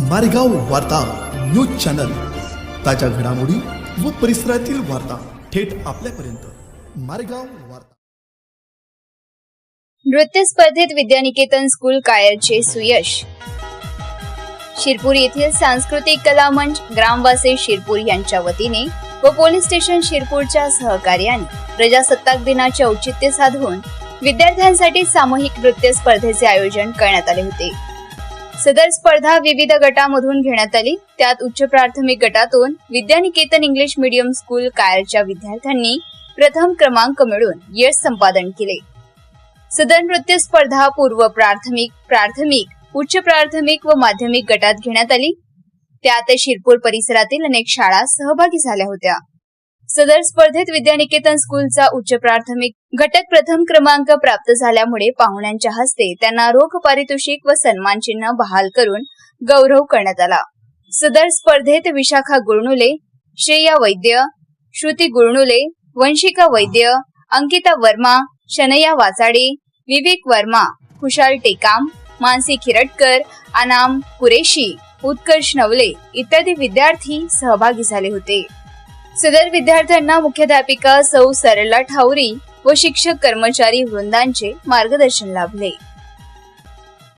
मारेगाव वार्ता news channel. ताज्या घडामोडी व परिसरातील वार्ता थेट आपल्यापर्यंत. मारेगाव वार्ता. नृत्य स्पर्धेत विद्यानिकेतन स्कूल कायरचे सुयश. शिरपूर येथील सांस्कृतिक कला मंच ग्रामवासी शिरपूर यांच्या वतीने व पोलीस स्टेशन शिरपूरच्या सहकार्याने प्रजासत्ताक दिनाचे औचित्य साधून विद्यार्थ्यांसाठी सामूहिक नृत्य स्पर्धेचे आयोजन करण्यात आले होते. सदर स्पर्धा विविध गटामधून घेण्यात आली. त्यात उच्च प्राथमिक गटातून विद्यानिकेतन इंग्लिश मीडियम स्कूल कायरच्या विद्यार्थ्यांनी प्रथम क्रमांक मिळवून यश संपादन केले. सदर नृत्य स्पर्धा पूर्व प्राथमिक प्राथमिक उच्च प्राथमिक व माध्यमिक गटात घेण्यात आली. त्यात शिरपूर परिसरातील अनेक शाळा सहभागी झाल्या होत्या. सदर स्पर्धेत विद्यानिकेतन स्कूलचा उच्च प्राथमिक घटक प्रथम क्रमांक प्राप्त झाल्यामुळे पाहुण्यांच्या हस्ते त्यांना रोख पारितोषिक व सन्मान चिन्ह बहाल करून गौरव करण्यात आला. सदर स्पर्धेत विशाखा गुळणुले श्रेया वैद्य श्रुती गुळणुले वंशिका वैद्य अंकिता वर्मा शनया वाचाडे विवेक वर्मा खुशाल टेकाम मानसी खिरटकर अनाम कुरेशी उत्कर्ष नवले इत्यादी विद्यार्थी सहभागी झाले होते. सदर विद्यार्थ्यांना मुख्याध्यापिका सौ सरला ठाऊरी व शिक्षक कर्मचारी वृंदांचे मार्गदर्शन लाभले.